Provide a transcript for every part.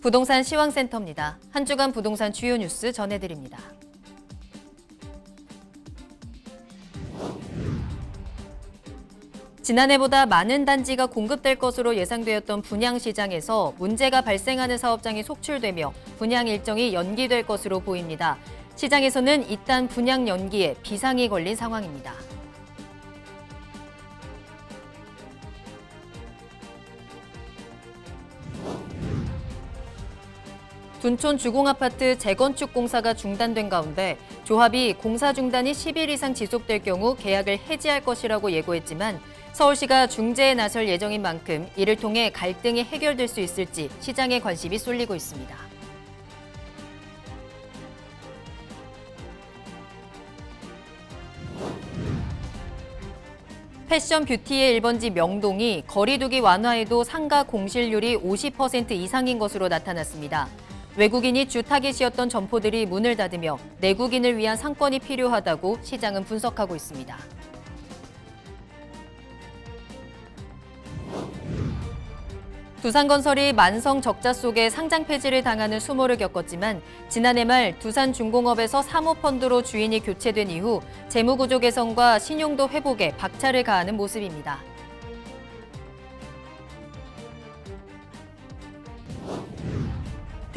부동산 시황센터입니다. 한 주간 부동산 주요 뉴스 전해드립니다. 지난해보다 많은 단지가 공급될 것으로 예상되었던 분양 시장에서 문제가 발생하는 사업장이 속출되며 분양 일정이 연기될 것으로 보입니다. 시장에서는 이딴 분양 연기에 비상이 걸린 상황입니다. 둔촌 주공아파트 재건축 공사가 중단된 가운데 조합이 공사 중단이 10일 이상 지속될 경우 계약을 해지할 것이라고 예고했지만 서울시가 중재에 나설 예정인 만큼 이를 통해 갈등이 해결될 수 있을지 시장의 관심이 쏠리고 있습니다. 패션 뷰티의 1번지 명동이 거리두기 완화에도 상가 공실률이 50% 이상인 것으로 나타났습니다. 외국인이 주 타깃이었던 점포들이 문을 닫으며 내국인을 위한 상권이 필요하다고 시장은 분석하고 있습니다. 두산건설이 만성 적자 속에 상장 폐지를 당하는 수모를 겪었지만 지난해 말 두산중공업에서 사모펀드로 주인이 교체된 이후 재무구조 개선과 신용도 회복에 박차를 가하는 모습입니다.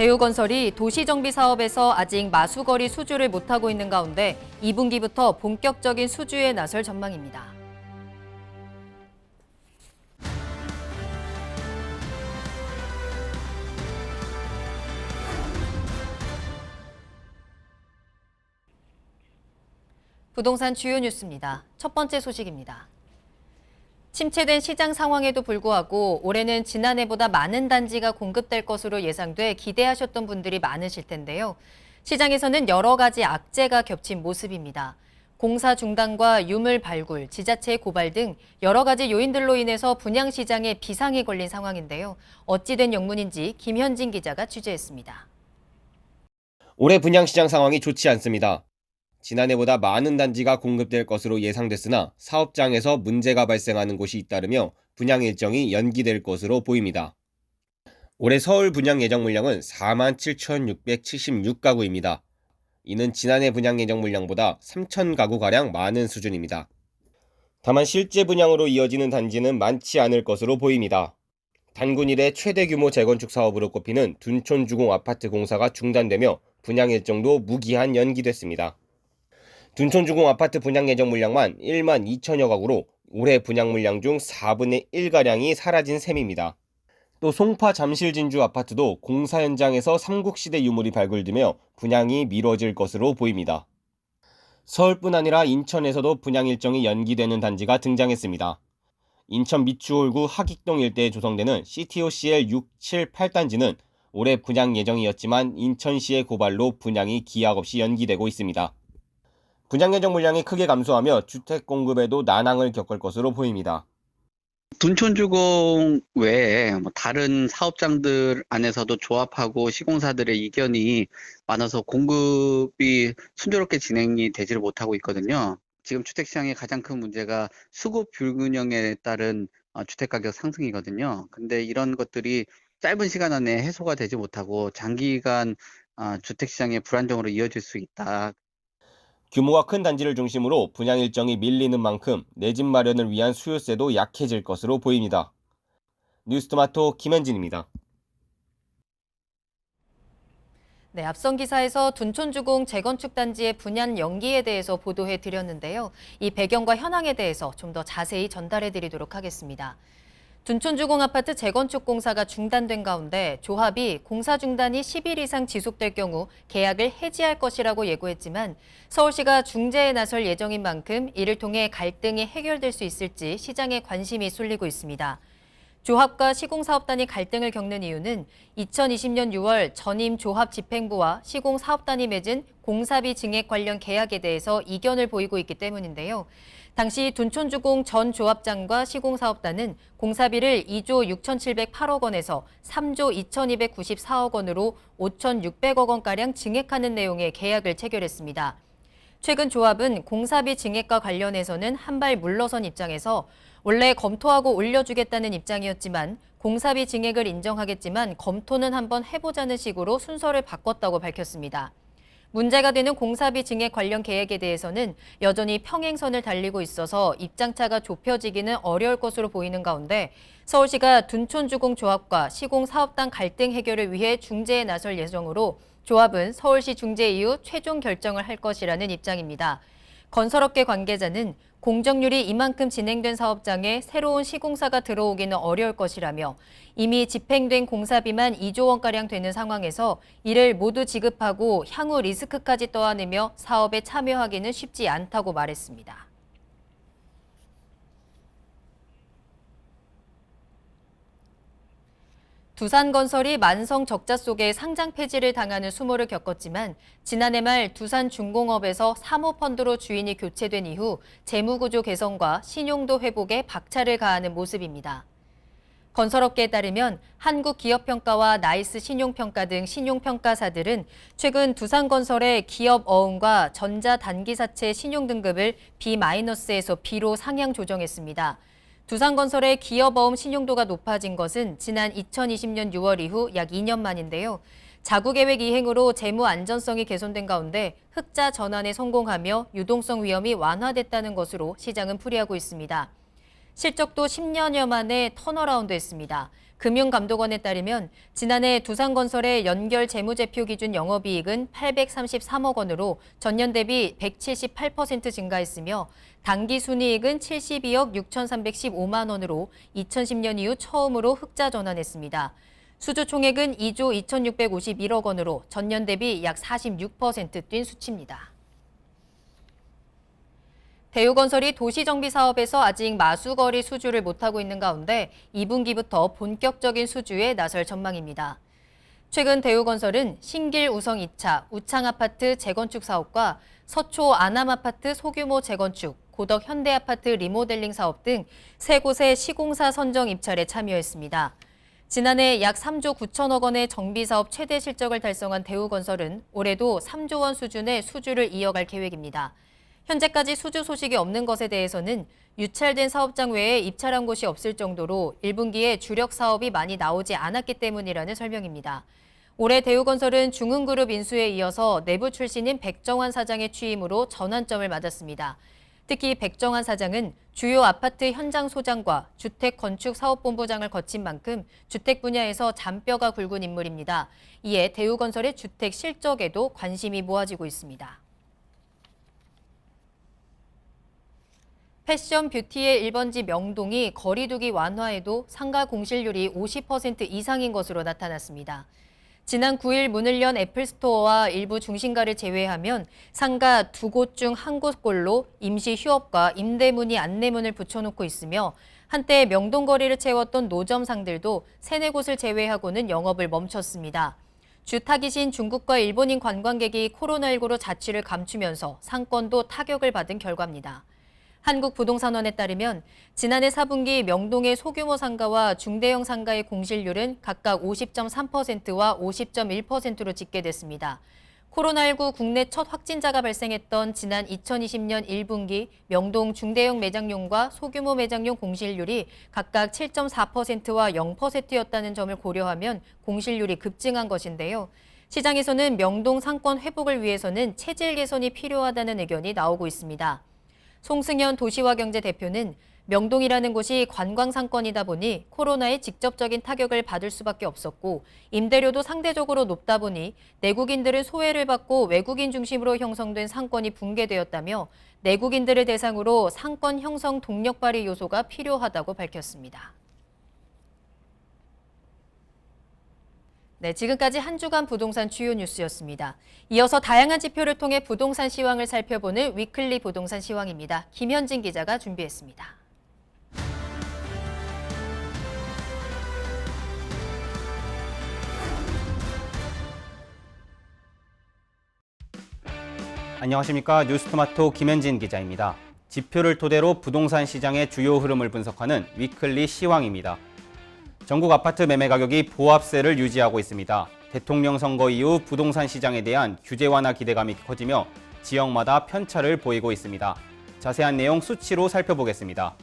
대우건설이 도시정비 사업에서 아직 마수거리 수주를 못하고 있는 가운데 2분기부터 본격적인 수주에 나설 전망입니다. 부동산 주요 뉴스입니다. 첫 번째 소식입니다. 침체된 시장 상황에도 불구하고 올해는 지난해보다 많은 단지가 공급될 것으로 예상돼 기대하셨던 분들이 많으실 텐데요. 시장에서는 여러 가지 악재가 겹친 모습입니다. 공사 중단과 유물 발굴, 지자체 고발 등 여러 가지 요인들로 인해서 분양 시장에 비상이 걸린 상황인데요. 어찌된 영문인지 김현진 기자가 취재했습니다. 올해 분양 시장 상황이 좋지 않습니다. 지난해보다 많은 단지가 공급될 것으로 예상됐으나 사업장에서 문제가 발생하는 곳이 잇따르며 분양 일정이 연기될 것으로 보입니다. 올해 서울 분양 예정 물량은 47,676가구입니다. 이는 지난해 분양 예정 물량보다 3,000가구가량 많은 수준입니다. 다만 실제 분양으로 이어지는 단지는 많지 않을 것으로 보입니다. 단군 일의 최대 규모 재건축 사업으로 꼽히는 둔촌 주공 아파트 공사가 중단되며 분양 일정도 무기한 연기됐습니다. 둔촌주공 아파트 분양 예정 물량만 1만 2천여 가구로 올해 분양 물량 중 4분의 1가량이 사라진 셈입니다. 또 송파 잠실 진주 아파트도 공사 현장에서 삼국시대 유물이 발굴되며 분양이 미뤄질 것으로 보입니다. 서울뿐 아니라 인천에서도 분양 일정이 연기되는 단지가 등장했습니다. 인천 미추홀구 하익동 일대에 조성되는 CTOCL 6, 7, 8단지는 올해 분양 예정이었지만 인천시의 고발로 분양이 기약 없이 연기되고 있습니다. 분양 예정 물량이 크게 감소하며 주택 공급에도 난항을 겪을 것으로 보입니다. 둔촌주공 외에 뭐 다른 사업장들 안에서도 조합하고 시공사들의 이견이 많아서 공급이 순조롭게 진행이 되지를 못하고 있거든요. 지금 주택시장의 가장 큰 문제가 수급 불균형에 따른 어, 주택가격 상승이거든요. 근데 이런 것들이 짧은 시간 안에 해소가 되지 못하고 장기간 어, 주택시장의 불안정으로 이어질 수 있다. 규모가 큰 단지를 중심으로 분양 일정이 밀리는 만큼 내 집 마련을 위한 수요세도 약해질 것으로 보입니다. 뉴스토마토 김현진입니다. 네, 앞선 기사에서 둔촌주공 재건축 단지의 분양 연기에 대해서 보도해 드렸는데요. 이 배경과 현황에 대해서 좀 더 자세히 전달해 드리도록 하겠습니다. 둔촌주공 아파트 재건축 공사가 중단된 가운데 조합이 공사 중단이 10일 이상 지속될 경우 계약을 해지할 것이라고 예고했지만 서울시가 중재에 나설 예정인 만큼 이를 통해 갈등이 해결될 수 있을지 시장에 관심이 쏠리고 있습니다. 조합과 시공사업단이 갈등을 겪는 이유는 2020년 6월 전임 조합 집행부와 시공사업단이 맺은 공사비 증액 관련 계약에 대해서 이견을 보이고 있기 때문인데요. 당시 둔촌주공 전 조합장과 시공사업단은 공사비를 2조 6,708억 원에서 3조 2,294억 원으로 5,600억 원가량 증액하는 내용의 계약을 체결했습니다. 최근 조합은 공사비 증액과 관련해서는 한발 물러선 입장에서 원래 검토하고 올려주겠다는 입장이었지만 공사비 증액을 인정하겠지만 검토는 한번 해보자는 식으로 순서를 바꿨다고 밝혔습니다. 문제가 되는 공사비 증액 관련 계획에 대해서는 여전히 평행선을 달리고 있어서 입장차가 좁혀지기는 어려울 것으로 보이는 가운데 서울시가 둔촌주공조합과 시공사업단 갈등 해결을 위해 중재에 나설 예정으로 조합은 서울시 중재 이후 최종 결정을 할 것이라는 입장입니다. 건설업계 관계자는 공정률이 이만큼 진행된 사업장에 새로운 시공사가 들어오기는 어려울 것이라며 이미 집행된 공사비만 2조 원가량 되는 상황에서 이를 모두 지급하고 향후 리스크까지 떠안으며 사업에 참여하기는 쉽지 않다고 말했습니다. 두산건설이 만성 적자 속에 상장 폐지를 당하는 수모를 겪었지만 지난해 말 두산중공업에서 사모펀드로 주인이 교체된 이후 재무구조 개선과 신용도 회복에 박차를 가하는 모습입니다. 건설업계에 따르면 한국기업평가와 나이스 신용평가 등 신용평가사들은 최근 두산건설의 기업 어음과 전자단기사채 신용등급을 B-에서 B로 상향 조정했습니다. 두산건설의 기업어음 신용도가 높아진 것은 지난 2020년 6월 이후 약 2년 만인데요. 자구계획 이행으로 재무 안전성이 개선된 가운데 흑자 전환에 성공하며 유동성 위험이 완화됐다는 것으로 시장은 풀이하고 있습니다. 실적도 10년여 만에 턴어라운드했습니다. 금융감독원에 따르면 지난해 두산건설의 연결 재무제표 기준 영업이익은 833억 원으로 전년 대비 178% 증가했으며 당기순이익은 72억 6,315만 원으로 2010년 이후 처음으로 흑자 전환했습니다. 수주 총액은 2조 2,651억 원으로 전년 대비 약 46%뛴 수치입니다. 대우건설이 도시정비 사업에서 아직 마수거리 수주를 못하고 있는 가운데 2분기부터 본격적인 수주에 나설 전망입니다. 최근 대우건설은 신길 우성 2차 우창아파트 재건축 사업과 서초 아남아파트 소규모 재건축, 고덕 현대아파트 리모델링 사업 등 세 곳의 시공사 선정 입찰에 참여했습니다. 지난해 약 3조 9천억 원의 정비 사업 최대 실적을 달성한 대우건설은 올해도 3조 원 수준의 수주를 이어갈 계획입니다. 현재까지 수주 소식이 없는 것에 대해서는 유찰된 사업장 외에 입찰한 곳이 없을 정도로 1분기에 주력 사업이 많이 나오지 않았기 때문이라는 설명입니다. 올해 대우건설은 중흥그룹 인수에 이어서 내부 출신인 백정환 사장의 취임으로 전환점을 맞았습니다. 특히 백정환 사장은 주요 아파트 현장 소장과 주택 건축 사업본부장을 거친 만큼 주택 분야에서 잔뼈가 굵은 인물입니다. 이에 대우건설의 주택 실적에도 관심이 모아지고 있습니다. 패션 뷰티의 1번지 명동이 거리두기 완화에도 상가 공실률이 50% 이상인 것으로 나타났습니다. 지난 9일 문을 연 애플스토어와 일부 중심가를 제외하면 상가 두 곳 중 한 곳꼴로 임시 휴업과 임대문의 안내문을 붙여놓고 있으며 한때 명동 거리를 채웠던 노점상들도 세네 곳을 제외하고는 영업을 멈췄습니다. 주 타깃인 중국과 일본인 관광객이 코로나19로 자취를 감추면서 상권도 타격을 받은 결과입니다. 한국부동산원에 따르면 지난해 4분기 명동의 소규모 상가와 중대형 상가의 공실률은 각각 50.3%와 50.1%로 집계됐습니다. 코로나19 국내 첫 확진자가 발생했던 지난 2020년 1분기 명동 중대형 매장용과 소규모 매장용 공실률이 각각 7.4%와 0%였다는 점을 고려하면 공실률이 급증한 것인데요. 시장에서는 명동 상권 회복을 위해서는 체질 개선이 필요하다는 의견이 나오고 있습니다. 송승현 도시화경제 대표는 명동이라는 곳이 관광 상권이다 보니 코로나의 직접적인 타격을 받을 수밖에 없었고 임대료도 상대적으로 높다 보니 내국인들은 소외를 받고 외국인 중심으로 형성된 상권이 붕괴되었다며 내국인들을 대상으로 상권 형성 동력 발휘 요소가 필요하다고 밝혔습니다. 네, 지금까지 한 주간 부동산 주요 뉴스였습니다. 이어서 다양한 지표를 통해 부동산 시황을 살펴보는 위클리 부동산 시황입니다. 김현진 기자가 준비했습니다. 안녕하십니까 뉴스토마토 김현진 기자입니다. 지표를 토대로 부동산 시장의 주요 흐름을 분석하는 위클리 시황입니다. 전국 아파트 매매 가격이 보합세를 유지하고 있습니다. 대통령 선거 이후 부동산 시장에 대한 규제 완화 기대감이 커지며 지역마다 편차를 보이고 있습니다. 자세한 내용 수치로 살펴보겠습니다.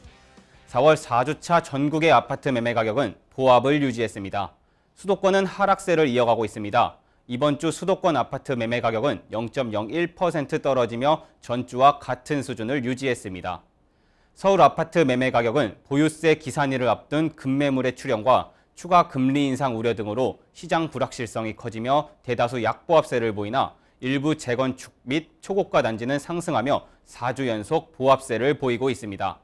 4월 4주차 전국의 아파트 매매 가격은 보합을 유지했습니다. 수도권은 하락세를 이어가고 있습니다. 이번 주 수도권 아파트 매매 가격은 0.01% 떨어지며 전주와 같은 수준을 유지했습니다. 서울 아파트 매매 가격은 보유세 기산일을 앞둔 급매물의 출현과 추가 금리 인상 우려 등으로 시장 불확실성이 커지며 대다수 약보합세를 보이나 일부 재건축 및 초고가 단지는 상승하며 4주 연속 보합세를 보이고 있습니다.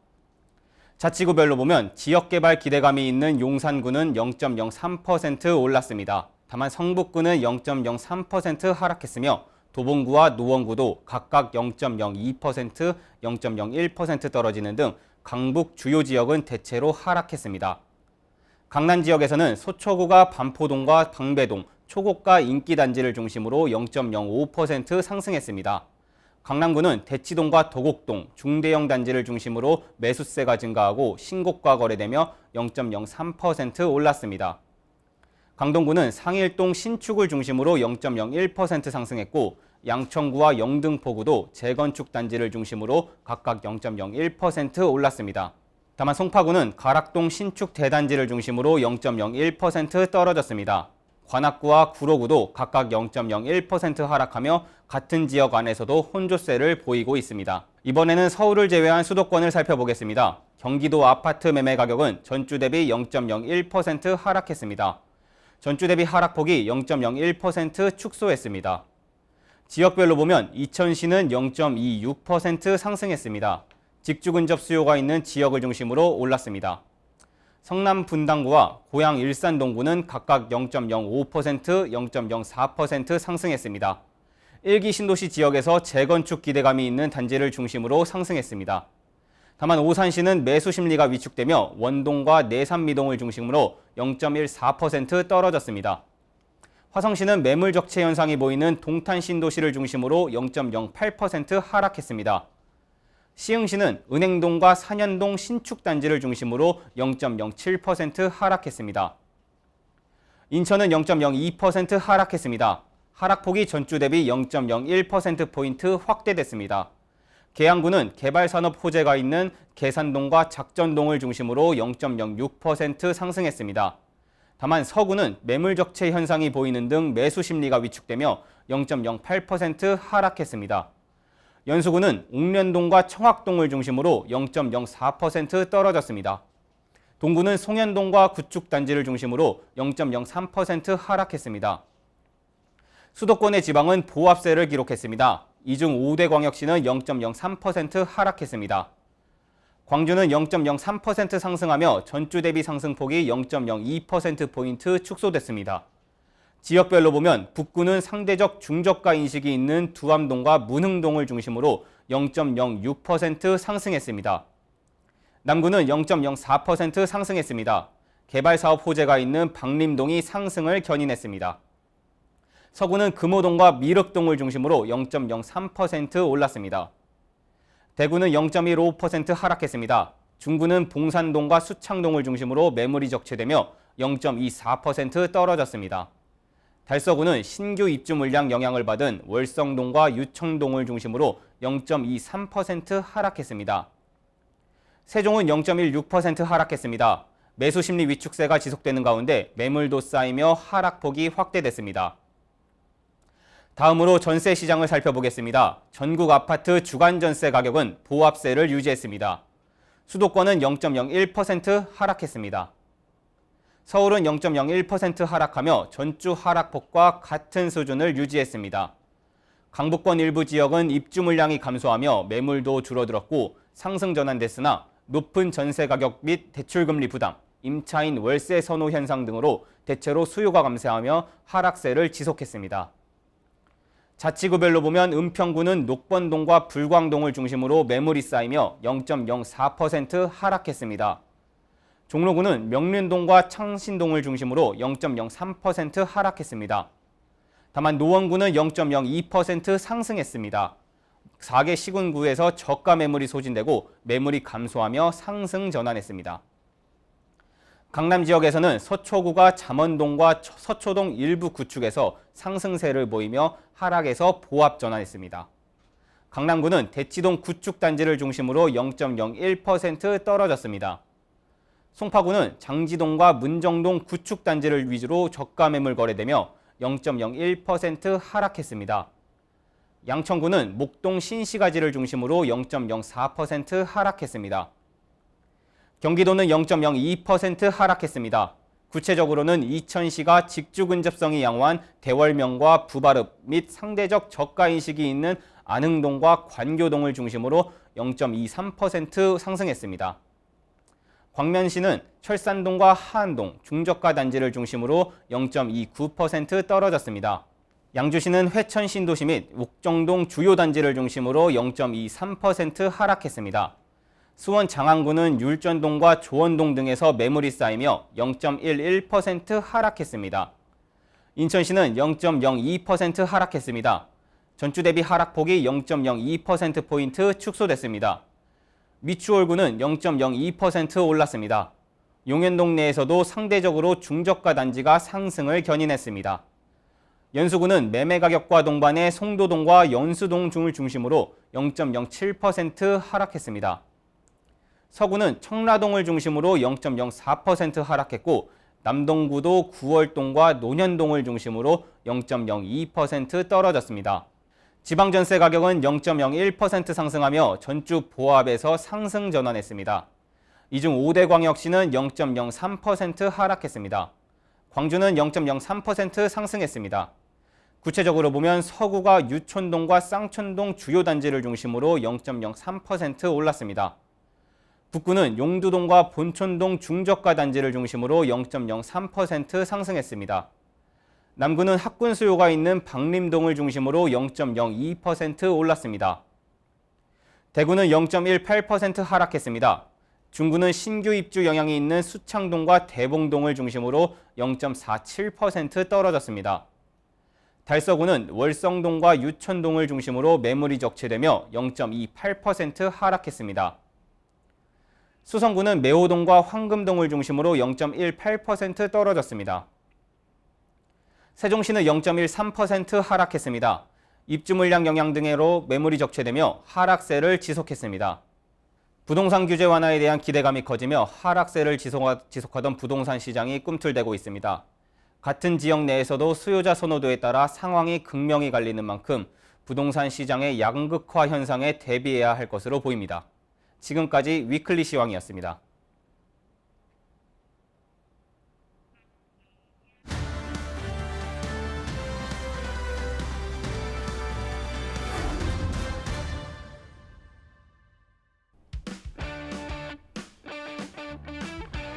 자치구별로 보면 지역개발 기대감이 있는 용산구는 0.03% 올랐습니다. 다만 성북구는 0.03% 하락했으며 도봉구와 노원구도 각각 0.02%, 0.01% 떨어지는 등 강북 주요 지역은 대체로 하락했습니다. 강남 지역에서는 소초구가 반포동과 방배동, 초고가 인기 단지를 중심으로 0.05% 상승했습니다. 강남구는 대치동과 도곡동, 중대형 단지를 중심으로 매수세가 증가하고 신고가 거래되며 0.03% 올랐습니다. 강동구는 상일동 신축을 중심으로 0.01% 상승했고 양천구와 영등포구도 재건축 단지를 중심으로 각각 0.01% 올랐습니다. 다만 송파구는 가락동 신축 대단지를 중심으로 0.01% 떨어졌습니다. 관악구와 구로구도 각각 0.01% 하락하며 같은 지역 안에서도 혼조세를 보이고 있습니다. 이번에는 서울을 제외한 수도권을 살펴보겠습니다. 경기도 아파트 매매 가격은 전주 대비 0.01% 하락했습니다. 전주 대비 하락폭이 0.01% 축소했습니다. 지역별로 보면 이천시는 0.26% 상승했습니다. 직주 근접 수요가 있는 지역을 중심으로 올랐습니다. 성남 분당구와 고양 일산 동구는 각각 0.05%, 0.04% 상승했습니다. 일기 신도시 지역에서 재건축 기대감이 있는 단지를 중심으로 상승했습니다. 다만 오산시는 매수 심리가 위축되며 원동과 내산미동을 중심으로 0.14% 떨어졌습니다. 화성시는 매물 적체 현상이 보이는 동탄 신도시를 중심으로 0.08% 하락했습니다. 시흥시는 은행동과 산현동 신축 단지를 중심으로 0.07% 하락했습니다. 인천은 0.02% 하락했습니다. 하락폭이 전주 대비 0.01%포인트 확대됐습니다. 계양구는 개발산업 호재가 있는 계산동과 작전동을 중심으로 0.06% 상승했습니다. 다만 서구는 매물 적체 현상이 보이는 등 매수 심리가 위축되며 0.08% 하락했습니다. 연수구는 옥련동과 청학동을 중심으로 0.04% 떨어졌습니다. 동구는 송현동과 구축 단지를 중심으로 0.03% 하락했습니다. 수도권의 지방은 보합세를 기록했습니다. 이중 5대 광역시는 0.03% 하락했습니다. 광주는 0.03% 상승하며 전주 대비 상승폭이 0.02%포인트 축소됐습니다. 지역별로 보면 북구는 상대적 중저가 인식이 있는 두암동과 문흥동을 중심으로 0.06% 상승했습니다. 남구는 0.04% 상승했습니다. 개발 사업 호재가 있는 박림동이 상승을 견인했습니다. 서구는 금호동과 미륵동을 중심으로 0.03% 올랐습니다. 대구는 0.15% 하락했습니다. 중구는 봉산동과 수창동을 중심으로 매물이 적체되며 0.24% 떨어졌습니다. 달서구는 신규 입주 물량 영향을 받은 월성동과 유청동을 중심으로 0.23% 하락했습니다. 세종은 0.16% 하락했습니다. 매수 심리 위축세가 지속되는 가운데 매물도 쌓이며 하락폭이 확대됐습니다. 다음으로 전세 시장을 살펴보겠습니다. 전국 아파트 주간 전세 가격은 보합세를 유지했습니다. 수도권은 0.01% 하락했습니다. 서울은 0.01% 하락하며 전주 하락폭과 같은 수준을 유지했습니다. 강북권 일부 지역은 입주 물량이 감소하며 매물도 줄어들었고 상승 전환됐으나 높은 전세 가격 및 대출금리 부담, 임차인 월세 선호 현상 등으로 대체로 수요가 감소하며 하락세를 지속했습니다. 자치구별로 보면 은평구는 녹번동과 불광동을 중심으로 매물이 쌓이며 0.04% 하락했습니다. 종로구는 명륜동과 창신동을 중심으로 0.03% 하락했습니다. 다만 노원구는 0.02% 상승했습니다. 4개 시군구에서 저가 매물이 소진되고 매물이 감소하며 상승 전환했습니다. 강남 지역에서는 서초구가 잠원동과 서초동 일부 구축에서 상승세를 보이며 하락에서 보합 전환했습니다. 강남구는 대치동 구축 단지를 중심으로 0.01% 떨어졌습니다. 송파구는 장지동과 문정동 구축 단지를 위주로 저가 매물 거래되며 0.01% 하락했습니다. 양천구는 목동 신시가지를 중심으로 0.04% 하락했습니다. 경기도는 0.02% 하락했습니다. 구체적으로는 이천시가 직주 근접성이 양호한 대월명과 부바릅 및 상대적 저가 인식이 있는 안흥동과 관교동을 중심으로 0.23% 상승했습니다. 광면시는 철산동과 하안동, 중저가 단지를 중심으로 0.29% 떨어졌습니다. 양주시는 회천 신도시 및 옥정동 주요 단지를 중심으로 0.23% 하락했습니다. 수원 장안구는 율전동과 조원동 등에서 매물이 쌓이며 0.11% 하락했습니다. 인천시는 0.02% 하락했습니다. 전주 대비 하락폭이 0.02%포인트 축소됐습니다. 미추홀구는 0.02% 올랐습니다. 용현동 내에서도 상대적으로 중저가 단지가 상승을 견인했습니다. 연수구는 매매 가격과 동반해 송도동과 연수동 중을 중심으로 0.07% 하락했습니다. 서구는 청라동을 중심으로 0.04% 하락했고 남동구도 구월동과 논현동을 중심으로 0.02% 떨어졌습니다. 지방전세 가격은 0.01% 상승하며 전주 보합에서 상승 전환했습니다. 이 중 5대 광역시는 0.03% 하락했습니다. 광주는 0.03% 상승했습니다. 구체적으로 보면 서구가 유촌동과 쌍촌동 주요 단지를 중심으로 0.03% 올랐습니다. 북구는 용두동과 본촌동 중저가 단지를 중심으로 0.03% 상승했습니다. 남구는 학군 수요가 있는 박림동을 중심으로 0.02% 올랐습니다. 대구는 0.18% 하락했습니다. 중구는 신규 입주 영향이 있는 수창동과 대봉동을 중심으로 0.47% 떨어졌습니다. 달서구는 월성동과 유천동을 중심으로 매물이 적체되며 0.28% 하락했습니다. 수성구는 매호동과 황금동을 중심으로 0.18% 떨어졌습니다. 세종시는 0.13% 하락했습니다. 입주 물량 영향 등으로 매물이 적체되며 하락세를 지속했습니다. 부동산 규제 완화에 대한 기대감이 커지며 하락세를 지속하던 부동산 시장이 꿈틀대고 있습니다. 같은 지역 내에서도 수요자 선호도에 따라 상황이 극명히 갈리는 만큼 부동산 시장의 양극화 현상에 대비해야 할 것으로 보입니다. 지금까지 위클리 시황이었습니다.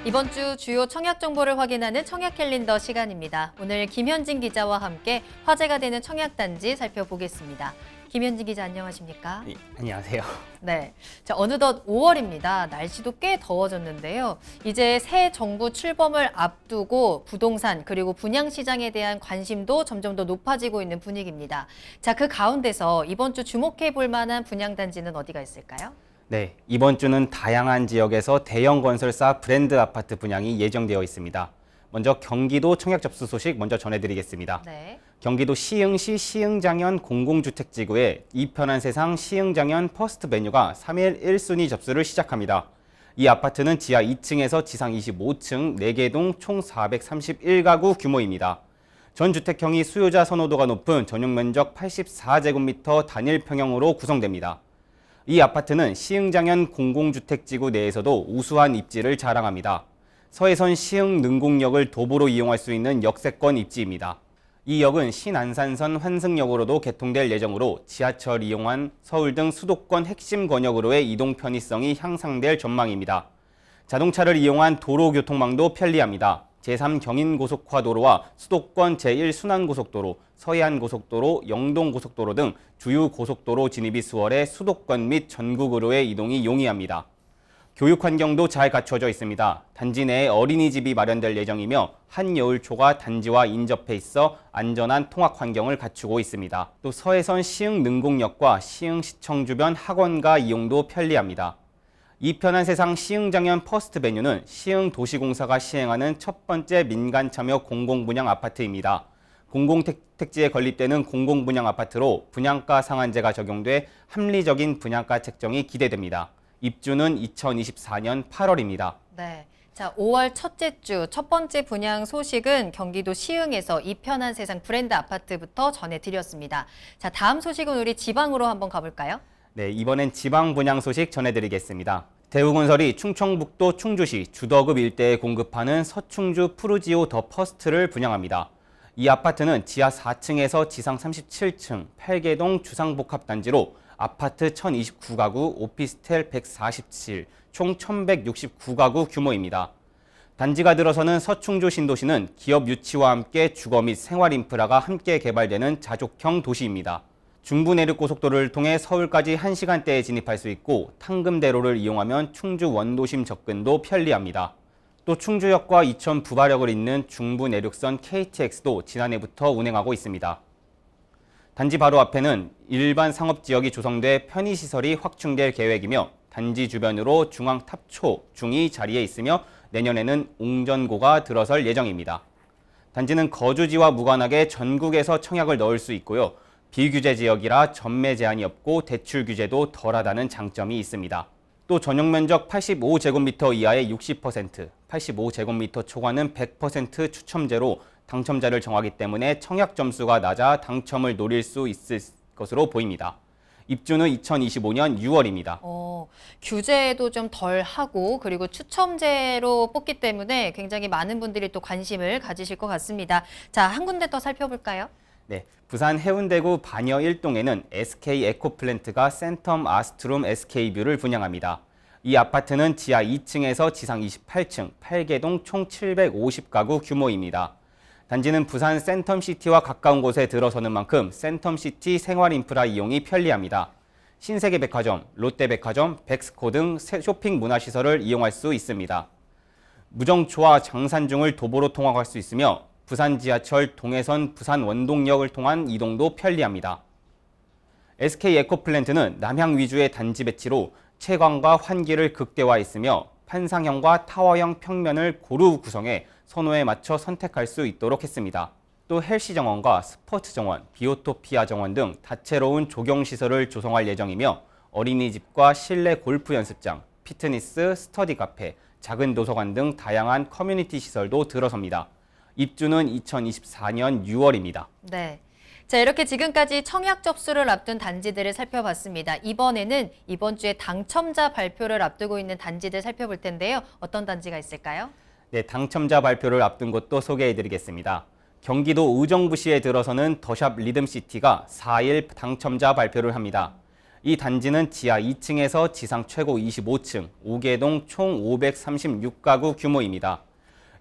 이번 주 주요 청약 정보를 확인하는 청약 캘린더 시간입니다. 오늘 김현진 기자와 함께 화제가 되는 청약 단지 살펴보겠습니다. 김현진 기자 안녕하십니까? 예, 안녕하세요. 네. 자, 어느덧 5월입니다. 날씨도 꽤 더워졌는데요. 이제 새 정부 출범을 앞두고 부동산 그리고 분양 시장에 대한 관심도 점점 더 높아지고 있는 분위기입니다. 자, 그 가운데서 이번 주 주목해 볼 만한 분양 단지는 어디가 있을까요? 네, 이번 주는 다양한 지역에서 대형 건설사 브랜드 아파트 분양이 예정되어 있습니다. 먼저 경기도 청약 접수 소식 먼저 전해드리겠습니다. 네. 경기도 시흥시 시흥장현 공공주택지구에 이편한 세상 시흥장현 퍼스트 베뉴가 3일 1순위 접수를 시작합니다. 이 아파트는 지하 2층에서 지상 25층 4개 동 총 431가구 규모입니다. 전 주택형이 수요자 선호도가 높은 전용 면적 84제곱미터 단일 평형으로 구성됩니다. 이 아파트는 시흥장현 공공주택지구 내에서도 우수한 입지를 자랑합니다. 서해선 시흥 능곡역을 도보로 이용할 수 있는 역세권 입지입니다. 이 역은 신안산선 환승역으로도 개통될 예정으로 지하철 이용한 서울 등 수도권 핵심 권역으로의 이동 편의성이 향상될 전망입니다. 자동차를 이용한 도로 교통망도 편리합니다. 제3경인고속화도로와 수도권 제1순환고속도로, 서해안고속도로, 영동고속도로 등 주요 고속도로 진입이 수월해 수도권 및 전국으로의 이동이 용이합니다. 교육 환경도 잘 갖춰져 있습니다. 단지 내에 어린이집이 마련될 예정이며 한여울초가 단지와 인접해 있어 안전한 통학 환경을 갖추고 있습니다. 또 서해선 시흥 능곡역과 시흥 시청 주변 학원가 이용도 편리합니다. 이 편한 세상 시흥장현 퍼스트 베뉴는 시흥도시공사가 시행하는 첫 번째 민간 참여 공공분양 아파트입니다. 공공택지에 건립되는 공공분양 아파트로 분양가 상한제가 적용돼 합리적인 분양가 책정이 기대됩니다. 입주는 2024년 8월입니다. 네. 자, 5월 첫째 주 첫 번째 분양 소식은 경기도 시흥에서 이 편한 세상 브랜드 아파트부터 전해드렸습니다. 자, 다음 소식은 우리 지방으로 한번 가볼까요? 네, 이번엔 지방 분양 소식 전해드리겠습니다. 대우건설이 충청북도 충주시 주덕읍 일대에 공급하는 서충주 푸르지오 더 퍼스트를 분양합니다. 이 아파트는 지하 4층에서 지상 37층 8개동 주상복합단지로 아파트 1029가구, 오피스텔 147, 총 1169가구 규모입니다. 단지가 들어서는 서충주 신도시는 기업 유치와 함께 주거 및 생활 인프라가 함께 개발되는 자족형 도시입니다. 중부 내륙 고속도로를 통해 서울까지 1시간대에 진입할 수 있고 탕금대로를 이용하면 충주 원도심 접근도 편리합니다. 또 충주역과 이천 부발역을 잇는 중부 내륙선 KTX도 지난해부터 운행하고 있습니다. 단지 바로 앞에는 일반 상업지역이 조성돼 편의시설이 확충될 계획이며 단지 주변으로 중앙 탑초, 중이 자리에 있으며 내년에는 옹전고가 들어설 예정입니다. 단지는 거주지와 무관하게 전국에서 청약을 넣을 수 있고요. 비규제 지역이라 전매 제한이 없고 대출 규제도 덜하다는 장점이 있습니다. 또 전용 면적 85제곱미터 이하의 60%, 85제곱미터 초과는 100% 추첨제로 당첨자를 정하기 때문에 청약 점수가 낮아 당첨을 노릴 수 있을 것으로 보입니다. 입주는 2025년 6월입니다. 어, 규제도 좀 덜 하고 그리고 추첨제로 뽑기 때문에 굉장히 많은 분들이 또 관심을 가지실 것 같습니다. 자, 한 군데 더 살펴볼까요? 네, 부산 해운대구 반여 1동에는 SK 에코플랜트가 센텀 아스트롬 SK뷰를 분양합니다. 이 아파트는 지하 2층에서 지상 28층, 8개동 총 750가구 규모입니다. 단지는 부산 센텀시티와 가까운 곳에 들어서는 만큼 센텀시티 생활 인프라 이용이 편리합니다. 신세계백화점, 롯데백화점, 백스코 등 쇼핑 문화시설을 이용할 수 있습니다. 무정초와 장산중을 도보로 통학할 수 있으며 부산 지하철 동해선 부산 원동역을 통한 이동도 편리합니다. SK 에코플랜트는 남향 위주의 단지 배치로 채광과 환기를 극대화했으며 판상형과 타워형 평면을 고루 구성해 선호에 맞춰 선택할 수 있도록 했습니다. 또 헬시 정원과 스포츠 정원, 비오토피아 정원 등 다채로운 조경 시설을 조성할 예정이며 어린이집과 실내 골프 연습장, 피트니스, 스터디 카페, 작은 도서관 등 다양한 커뮤니티 시설도 들어섭니다. 입주는 2024년 6월입니다. 네. 자, 이렇게 지금까지 청약 접수를 앞둔 단지들을 살펴봤습니다. 이번에는 이번 주에 당첨자 발표를 앞두고 있는 단지들 살펴볼 텐데요. 어떤 단지가 있을까요? 네, 당첨자 발표를 앞둔 곳도 소개해드리겠습니다. 경기도 의정부시에 들어서는 더샵 리듬시티가 4일 당첨자 발표를 합니다. 이 단지는 지하 2층에서 지상 최고 25층, 5개동 총 536가구 규모입니다.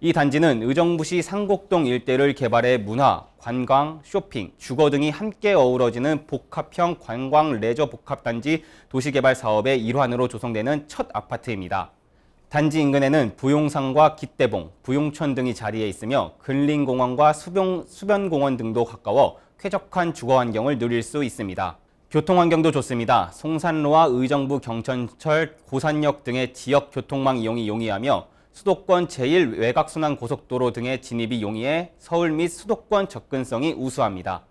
이 단지는 의정부시 상곡동 일대를 개발해 문화, 관광, 쇼핑, 주거 등이 함께 어우러지는 복합형 관광 레저 복합단지 도시개발 사업의 일환으로 조성되는 첫 아파트입니다. 단지 인근에는 부용상과 깃대봉, 부용천 등이 자리에 있으며 근린공원과 수변, 수변공원 등도 가까워 쾌적한 주거 환경을 누릴 수 있습니다. 교통 환경도 좋습니다. 송산로와 의정부 경천철 고산역 등의 지역 교통망 이용이 용이하며 수도권 제1 외곽순환 고속도로 등의 진입이 용이해 서울 및 수도권 접근성이 우수합니다.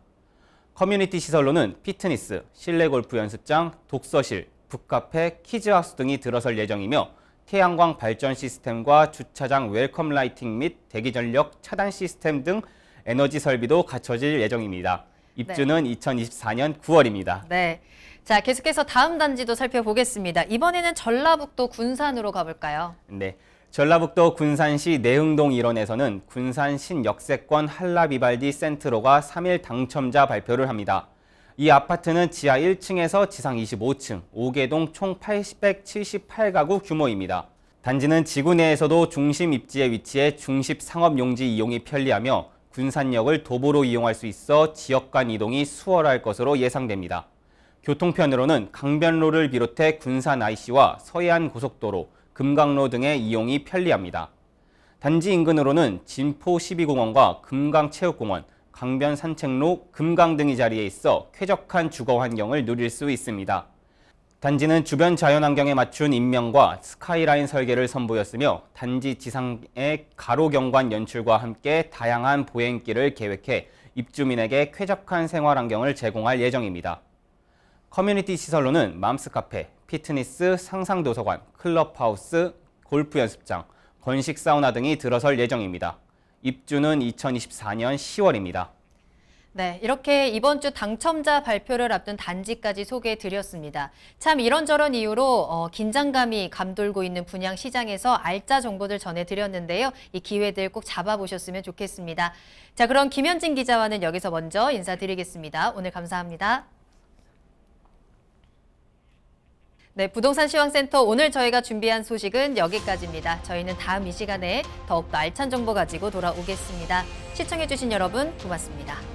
커뮤니티 시설로는 피트니스, 실내 골프 연습장, 독서실, 북카페, 키즈하우스 등이 들어설 예정이며 태양광 발전 시스템과 주차장 웰컴 라이팅 및 대기 전력 차단 시스템 등 에너지 설비도 갖춰질 예정입니다. 입주는 2024년 9월입니다. 네. 자, 계속해서 다음 단지도 살펴보겠습니다. 이번에는 전라북도 군산으로 가볼까요? 네. 전라북도 군산시 내흥동 일원에서는 군산 신역세권 한라비발디 센트로가 3일 당첨자 발표를 합니다. 이 아파트는 지하 1층에서 지상 25층, 5개동 총 878가구 규모입니다. 단지는 지구 내에서도 중심 입지에 위치해 중심 상업 용지 이용이 편리하며 군산역을 도보로 이용할 수 있어 지역 간 이동이 수월할 것으로 예상됩니다. 교통편으로는 강변로를 비롯해 군산 IC와 서해안 고속도로, 금강로 등의 이용이 편리합니다. 단지 인근으로는 진포 12공원과 금강체육공원, 강변 산책로, 금강 등이 자리에 있어 쾌적한 주거 환경을 누릴 수 있습니다. 단지는 주변 자연환경에 맞춘 인명과 스카이라인 설계를 선보였으며 단지 지상의 가로 경관 연출과 함께 다양한 보행길을 계획해 입주민에게 쾌적한 생활 환경을 제공할 예정입니다. 커뮤니티 시설로는 맘스 카페, 피트니스, 상상도서관, 클럽하우스, 골프 연습장, 건식 사우나 등이 들어설 예정입니다. 입주는 2024년 10월입니다. 네, 이렇게 이번 주 당첨자 발표를 앞둔 단지까지 소개해 드렸습니다. 참 이런저런 이유로 어, 긴장감이 감돌고 있는 분양 시장에서 알짜 정보들 전해 드렸는데요. 이 기회들 꼭 잡아보셨으면 좋겠습니다. 자, 그럼 김현진 기자와는 여기서 먼저 인사드리겠습니다. 오늘 감사합니다. 네, 부동산 시황센터 오늘 저희가 준비한 소식은 여기까지입니다. 저희는 다음 이 시간에 더욱더 알찬 정보 가지고 돌아오겠습니다. 시청해주신 여러분 고맙습니다.